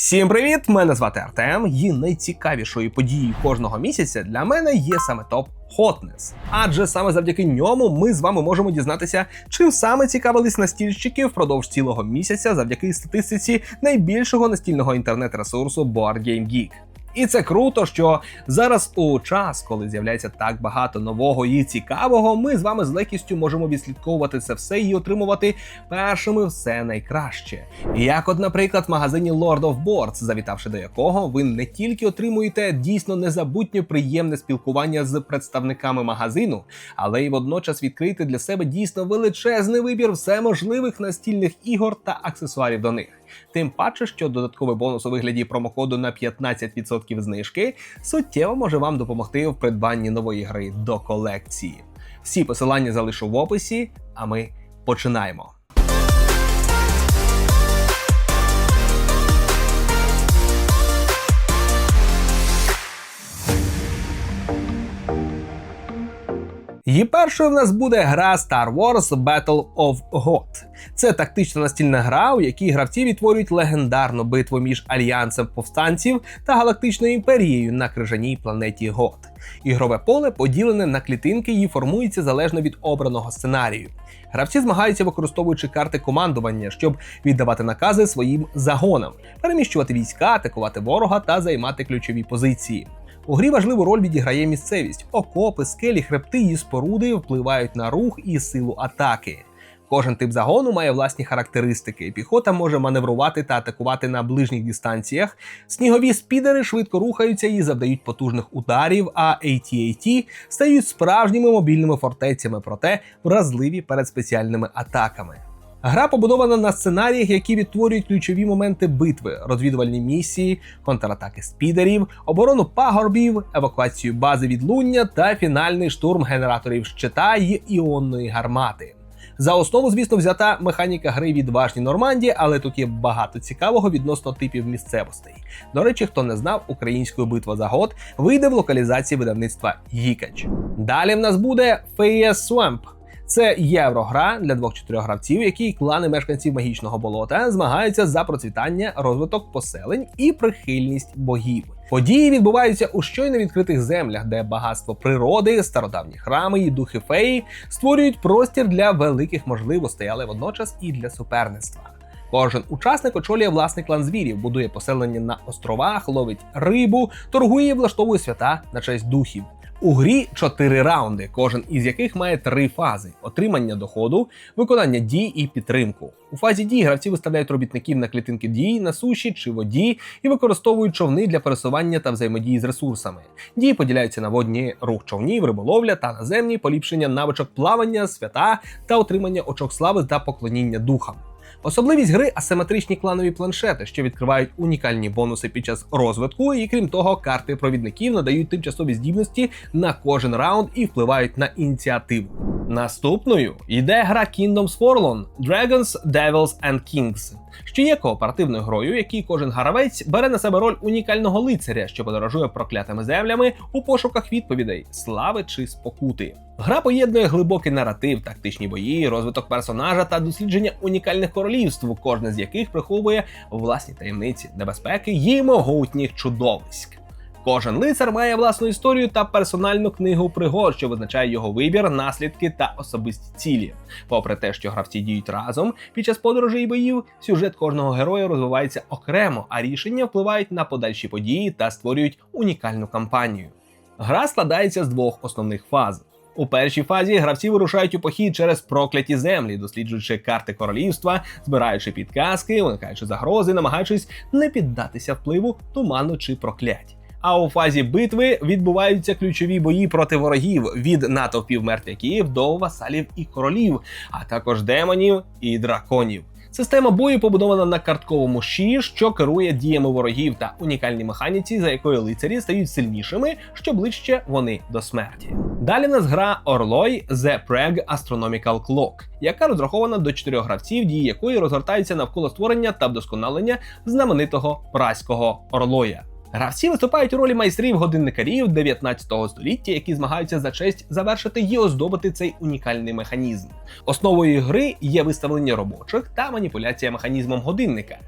Всім привіт! Мене звати Артем. І найцікавішою подією кожного місяця для мене є саме топ Hotness. Адже саме завдяки ньому ми з вами можемо дізнатися, чим саме цікавились настільщики впродовж цілого місяця завдяки статистиці найбільшого настільного інтернет-ресурсу Board Game Geek. І це круто, що зараз у час, коли з'являється так багато нового і цікавого, ми з вами з легкістю можемо відслідковувати це все і отримувати першими все найкраще. Як, от, наприклад, в магазині Lord of Boards, завітавши до якого, ви не тільки отримуєте дійсно незабутнє приємне спілкування з представниками магазину, але й водночас відкрити для себе дійсно величезний вибір всеможливих настільних ігор та аксесуарів до них. Тим паче, що додатковий бонус у вигляді промокоду на 15% знижки суттєво може вам допомогти в придбанні нової гри до колекції. Всі посилання залишу в описі, а ми починаємо. Її першою в нас буде гра Star Wars Battle of Hoth. Це тактична настільна гра, у якій гравці відтворюють легендарну битву між альянсом повстанців та галактичною імперією на крижаній планеті Гот. Ігрове поле поділене на клітинки і формується залежно від обраного сценарію. Гравці змагаються, використовуючи карти командування, щоб віддавати накази своїм загонам, переміщувати війська, атакувати ворога та займати ключові позиції. У грі важливу роль відіграє місцевість. Окопи, скелі, хребти і споруди впливають на рух і силу атаки. Кожен тип загону має власні характеристики. Піхота може маневрувати та атакувати на ближніх дистанціях. Снігові спідери швидко рухаються і завдають потужних ударів, а AT-AT стають справжніми мобільними фортецями, проте вразливі перед спеціальними атаками. Гра побудована на сценаріях, які відтворюють ключові моменти битви, розвідувальні місії, контратаки спідерів, оборону пагорбів, евакуацію бази відлуння та фінальний штурм генераторів щита й іонної гармати. За основу, звісно, взята механіка гри відважні Нормандії, але тут є багато цікавого відносно типів місцевостей. До речі, хто не знав, українською битва за год вийде в локалізації видавництва Гікач. Далі в нас буде Feyes Swamp. Це єврогра для двох-чотирьох гравців, які клани мешканців магічного болота змагаються за процвітання, розвиток поселень і прихильність богів. Події відбуваються у щойно відкритих землях, де багатство природи, стародавні храми і духи феї створюють простір для великих можливостей, але водночас і для суперництва. Кожен учасник очолює власний клан звірів, будує поселення на островах, ловить рибу, торгує і влаштовує свята на честь духів. У грі чотири раунди, кожен із яких має три фази: отримання доходу, виконання дій і підтримку. У фазі дій гравці виставляють робітників на клітинки дій на суші чи воді і використовують човни для пересування та взаємодії з ресурсами. Дії поділяються на водні рух човнів, риболовля та наземні поліпшення навичок плавання, свята та отримання очок слави та поклоніння духам. Особливість гри асиметричні кланові планшети, що відкривають унікальні бонуси під час розвитку, і крім того, карти провідників надають тимчасові здібності на кожен раунд і впливають на ініціативу. Наступною йде гра Kingdoms Forlorn Dragons, Devils and Kings, що є кооперативною грою, якій кожен гравець бере на себе роль унікального лицаря, що подорожує проклятими землями у пошуках відповідей, слави чи спокути. Гра поєднує глибокий наратив, тактичні бої, розвиток персонажа та дослідження унікальних королівств, кожне з яких приховує власні таємниці, небезпеки й могутніх чудовиськ. Кожен лицар має власну історію та персональну книгу пригод, що визначає його вибір, наслідки та особисті цілі. Попри те, що гравці діють разом під час подорожей і боїв, сюжет кожного героя розвивається окремо, а рішення впливають на подальші події та створюють унікальну кампанію. Гра складається з двох основних фаз. У першій фазі гравці вирушають у похід через прокляті землі, досліджуючи карти королівства, збираючи підказки, уникаючи загрози, намагаючись не піддатися впливу туману чи проклять. А у фазі битви відбуваються ключові бої проти ворогів від натовпів мертвяків до васалів і королів, а також демонів і драконів. Система бою побудована на картковому щі, що керує діями ворогів та унікальній механіці, за якою лицарі стають сильнішими, що ближче вони до смерті. Далі нас гра Orloi The Prague Astronomical Clock, яка розрахована до чотирьох гравців, дії якої розгортаються навколо створення та вдосконалення знаменитого праського орлоя. Гравці виступають у ролі майстрів годинникарів 19 століття, які змагаються за честь завершити і оздобити цей унікальний механізм. Основою гри є виставлення робочих та маніпуляція механізмом годинника.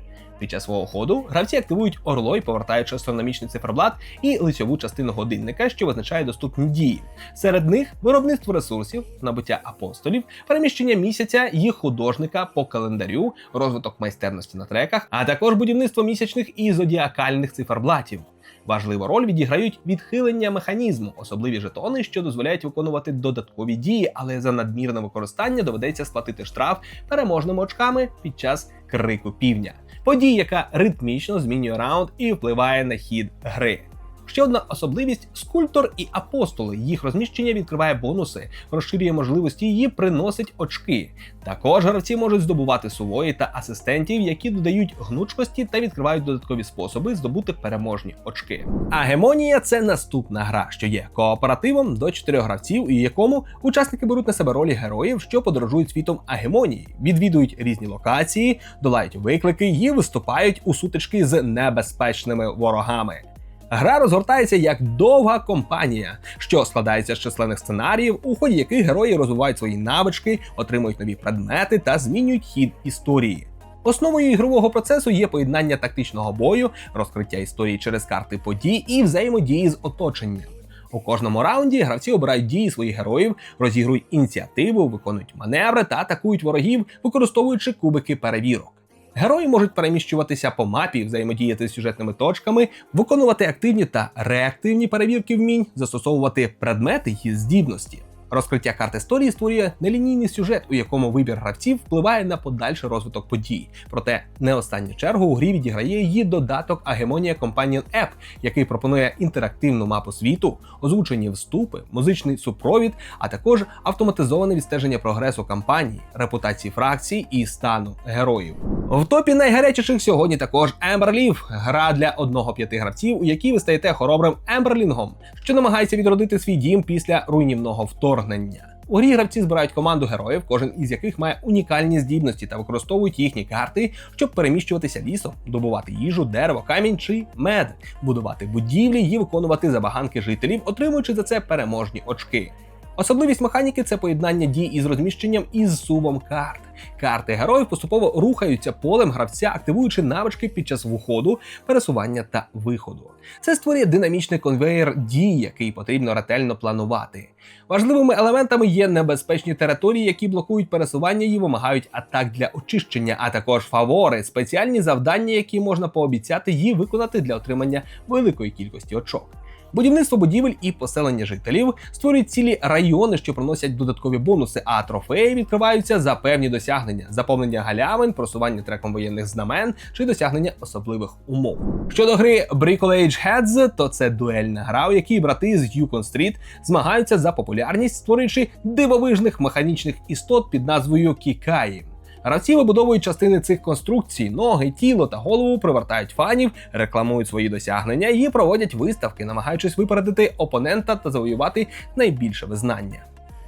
Під час свого ходу гравці активують орло і повертаючи астрономічний циферблат і лицьову частину годинника, що визначає доступні дії. Серед них виробництво ресурсів, набуття апостолів, переміщення місяця, їх художника по календарю, розвиток майстерності на треках, а також будівництво місячних і зодіакальних циферблатів. Важливу роль відіграють відхилення механізму, особливі жетони, що дозволяють виконувати додаткові дії, але за надмірне використання доведеться сплатити штраф переможними очками під час крику півня. Подія, яка ритмічно змінює раунд і впливає на хід гри. Ще одна особливість скульптор і апостоли. Їх розміщення відкриває бонуси, розширює можливості її, приносить очки. Також гравці можуть здобувати сувої та асистентів, які додають гнучкості та відкривають додаткові способи здобути переможні очки. Агемонія це наступна гра, що є кооперативом до чотирьох гравців, у якому учасники беруть на себе ролі героїв, що подорожують світом агемонії, відвідують різні локації, долають виклики і виступають у сутички з небезпечними ворогами. Гра розгортається як довга компанія, що складається з численних сценаріїв, у ході яких герої розвивають свої навички, отримують нові предмети та змінюють хід історії. Основою ігрового процесу є поєднання тактичного бою, розкриття історії через карти подій і взаємодії з оточенням. У кожному раунді гравці обирають дії своїх героїв, розігрують ініціативу, виконують маневри та атакують ворогів, використовуючи кубики перевірок. Герої можуть переміщуватися по мапі, взаємодіяти з сюжетними точками, виконувати активні та реактивні перевірки вмінь, застосовувати предмети і здібності. Розкриття карт історії створює нелінійний сюжет, у якому вибір гравців впливає на подальший розвиток подій. Проте не останню чергу у грі відіграє її додаток Агемонія Companion App, який пропонує інтерактивну мапу світу, озвучені вступи, музичний супровід, а також автоматизоване відстеження прогресу кампанії, репутації фракцій і стану героїв. В топі найгарячіших сьогодні також Емберлів, гра для одного п'яти гравців, у якій ви стаєте хоробрим Емберлінгом, що намагається відродити свій дім після руйнівного вторгнення. У грі гравці збирають команду героїв, кожен із яких має унікальні здібності та використовують їхні карти, щоб переміщуватися лісом, добувати їжу, дерево, камінь чи мед, будувати будівлі і виконувати забаганки жителів, отримуючи за це переможні очки. Особливість механіки це поєднання дій із розміщенням і зсувом карт. Карти героїв поступово рухаються полем гравця, активуючи навички під час входу, пересування та виходу. Це створює динамічний конвейер дій, який потрібно ретельно планувати. Важливими елементами є небезпечні території, які блокують пересування і вимагають атак для очищення, а також фавори, спеціальні завдання, які можна пообіцяти і виконати для отримання великої кількості очок. Будівництво будівель і поселення жителів створюють цілі райони, що приносять додаткові бонуси, а трофеї відкриваються за певні досягнення, заповнення галявин, просування треком воєнних знамен чи досягнення особливих умов. Щодо гри Brickle Age Heads, то це дуельна гра, у якій брати з Yukon Street змагаються за популярність, створюючи дивовижних механічних істот під назвою Кікаї. Гравці вибудовують частини цих конструкцій, ноги, тіло та голову, привертають фанів, рекламують свої досягнення і проводять виставки, намагаючись випередити опонента та завоювати найбільше визнання.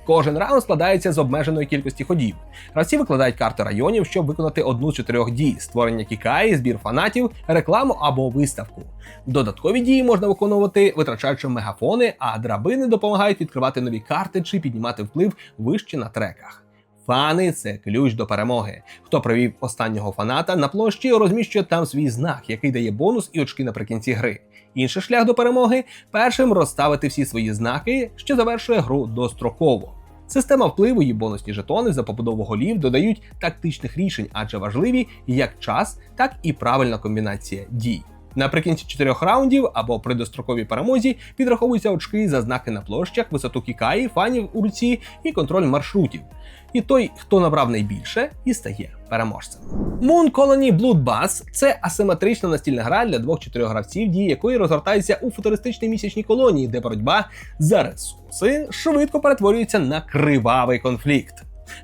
Кожен раунд складається з обмеженої кількості ходів. Гравці викладають карти районів, щоб виконати одну з чотирьох дій: створення кікаї, збір фанатів, рекламу або виставку. Додаткові дії можна виконувати, витрачаючи мегафони, а драбини допомагають відкривати нові карти чи піднімати вплив вище на треках. Фани це ключ до перемоги. Хто провів останнього фаната на площі, розміщує там свій знак, який дає бонус і очки наприкінці гри. Інший шлях до перемоги першим розставити всі свої знаки, що завершує гру достроково. Система впливу і бонусні жетони за побудову голів додають тактичних рішень, адже важливі як час, так і правильна комбінація дій. Наприкінці чотирьох раундів або при достроковій перемозі підраховуються очки за знаки на площах, висоту кікаї, фанів у руці і контроль маршрутів. І той, хто набрав найбільше, і стає переможцем. Moon Colony Bloodbath – це асиметрична настільна гра для двох-чотирьох гравців, дії якої розгортаються у футуристичній місячній колонії, де боротьба за ресурси швидко перетворюється на кривавий конфлікт.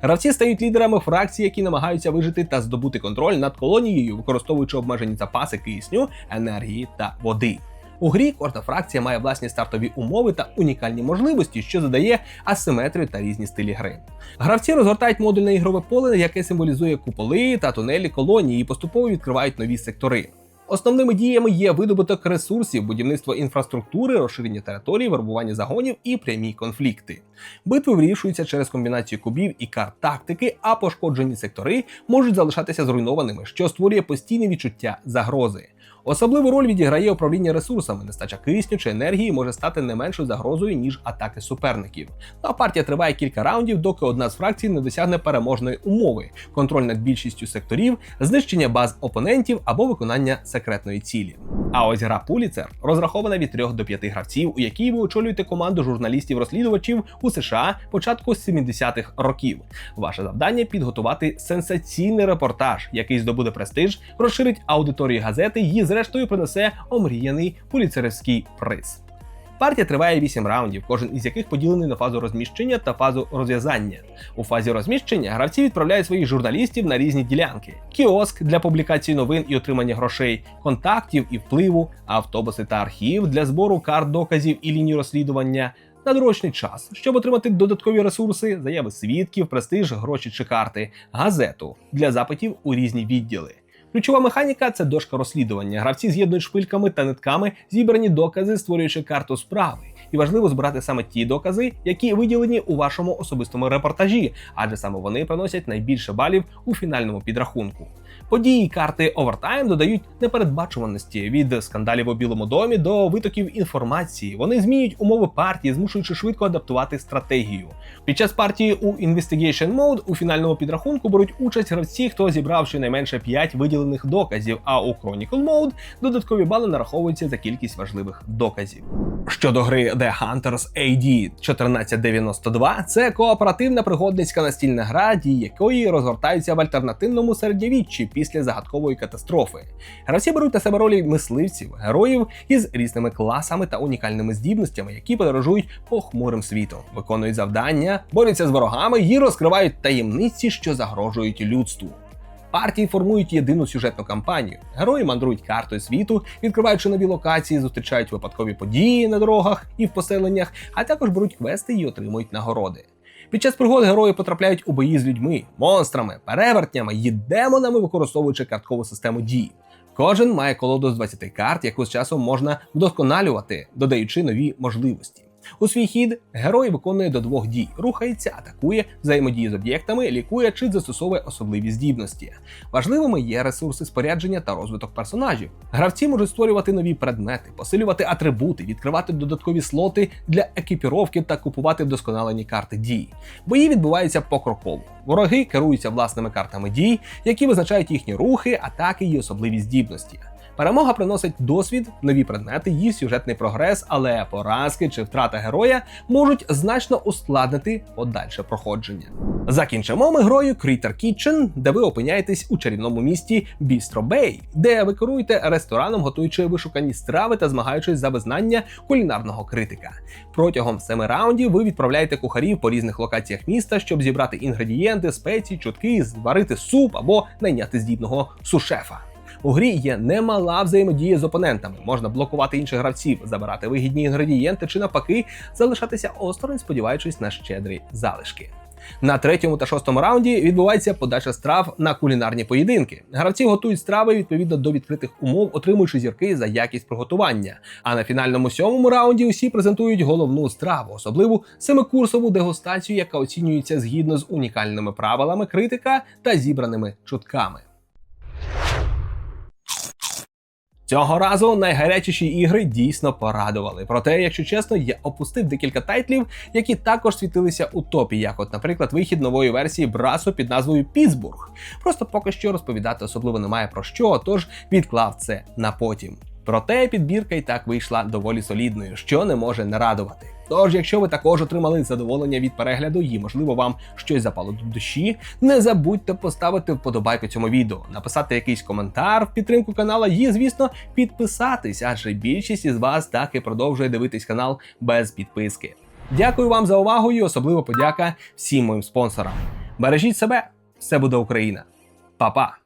Гравці стають лідерами фракцій, які намагаються вижити та здобути контроль над колонією, використовуючи обмежені запаси кисню, енергії та води. У грі кожна фракція має власні стартові умови та унікальні можливості, що задає асиметрію та різні стилі гри. Гравці розгортають модульне ігрове поле, яке символізує куполи та тунелі колонії, і поступово відкривають нові сектори. Основними діями є видобуток ресурсів, будівництво інфраструктури, розширення території, вербування загонів і прямі конфлікти. Битви вирішуються через комбінацію кубів і карт тактики, а пошкоджені сектори можуть залишатися зруйнованими, що створює постійне відчуття загрози. Особливу роль відіграє управління ресурсами. Нестача кисню чи енергії може стати не меншою загрозою ніж атаки суперників. Ну а партія триває кілька раундів, доки одна з фракцій не досягне переможної умови: контроль над більшістю секторів, знищення баз опонентів або виконання секретної цілі. А ось гра Пуліцер розрахована від 3 до 5 гравців, у якій ви очолюєте команду журналістів-розслідувачів у США початку 70-х років. Ваше завдання підготувати сенсаційний репортаж, який здобуде престиж, розширить аудиторію газети і, зрештою, принесе омріяний пуліцерівський приз. Партія триває 8 раундів, кожен із яких поділений на фазу розміщення та фазу розв'язання. У фазі розміщення гравці відправляють своїх журналістів на різні ділянки: кіоск для публікації новин і отримання грошей, контактів і впливу, автобуси та архів для збору карт доказів і ліній розслідування. Надрочний час, щоб отримати додаткові ресурси, заяви свідків, престиж, гроші чи карти, газету для запитів у різні відділи. Ключова механіка це дошка розслідування. Гравці з'єднують шпильками та нитками зібрані докази, створюючи карту справи. І важливо збирати саме ті докази, які виділені у вашому особистому репортажі, адже саме вони приносять найбільше балів у фінальному підрахунку. Події карти Overtime додають непередбачуваності від скандалів у Білому домі до витоків інформації. Вони змінюють умови партії, змушуючи швидко адаптувати стратегію. Під час партії у Investigation Mode у фінальному підрахунку беруть участь гравці, хто зібрав щонайменше 5 виділених доказів. А у Chronicle Mode додаткові бали нараховуються за кількість важливих доказів. Щодо гри The Hunters AD 1492, це кооперативна пригодницька настільна гра, дії якої розгортаються в альтернативному середньовіччі після загадкової катастрофи. Гравці беруть на себе ролі мисливців, героїв із різними класами та унікальними здібностями, які подорожують похмурим світом, виконують завдання, борються з ворогами і розкривають таємниці, що загрожують людству. Партії формують єдину сюжетну кампанію. Герої мандрують картою світу, відкриваючи нові локації, зустрічають випадкові події на дорогах і в поселеннях, а також беруть квести і отримують нагороди. Під час пригод герої потрапляють у бої з людьми, монстрами, перевертнями і демонами, використовуючи карткову систему дії. Кожен має колоду з 20 карт, яку з часом можна вдосконалювати, додаючи нові можливості. У свій хід герой виконує до двох дій: рухається, атакує, взаємодіє з об'єктами, лікує чи застосовує особливі здібності. Важливими є ресурси спорядження та розвиток персонажів. Гравці можуть створювати нові предмети, посилювати атрибути, відкривати додаткові слоти для екіпіровки та купувати вдосконалені карти дій. Бої відбуваються покроково. Вороги керуються власними картами дій, які визначають їхні рухи, атаки і особливі здібності. Перемога приносить досвід, нові предмети і сюжетний прогрес, але поразки чи втрата героя можуть значно ускладнити подальше проходження. Закінчимо ми грою Critter Kitchen, де ви опиняєтесь у чарівному місті Bistro Bay, де ви керуєте рестораном, готуючи вишукані страви та змагаючись за визнання кулінарного критика. Протягом семи раундів ви відправляєте кухарів по різних локаціях міста, щоб зібрати інгредієнти, спеції, чутки, зварити суп або найняти здібного сушефа. У грі є немала взаємодія з опонентами. Можна блокувати інших гравців, забирати вигідні інгредієнти чи навпаки залишатися осторонь, сподіваючись на щедрі залишки. На третьому та шостому раунді відбувається подача страв на кулінарні поєдинки. Гравці готують страви відповідно до відкритих умов, отримуючи зірки за якість приготування. А на фінальному сьомому раунді усі презентують головну страву, особливу семикурсову дегустацію, яка оцінюється згідно з унікальними правилами критика та зібраними чутками. Цього разу найгарячіші ігри дійсно порадували. Проте, якщо чесно, я опустив декілька тайтлів, які також світилися у топі, як, от, наприклад, вихід нової версії Брасу під назвою Пітсбург. Просто поки що розповідати особливо немає про що, тож відклав це на потім. Проте підбірка і так вийшла доволі солідною, що не може не радувати. Тож, якщо ви також отримали задоволення від перегляду і, можливо, вам щось запало до душі, не забудьте поставити вподобайку цьому відео, написати якийсь коментар в підтримку канала і, звісно, підписатись, адже більшість із вас так і продовжує дивитись канал без підписки. Дякую вам за увагу і особливо подяка всім моїм спонсорам. Бережіть себе, все буде Україна. Па-па!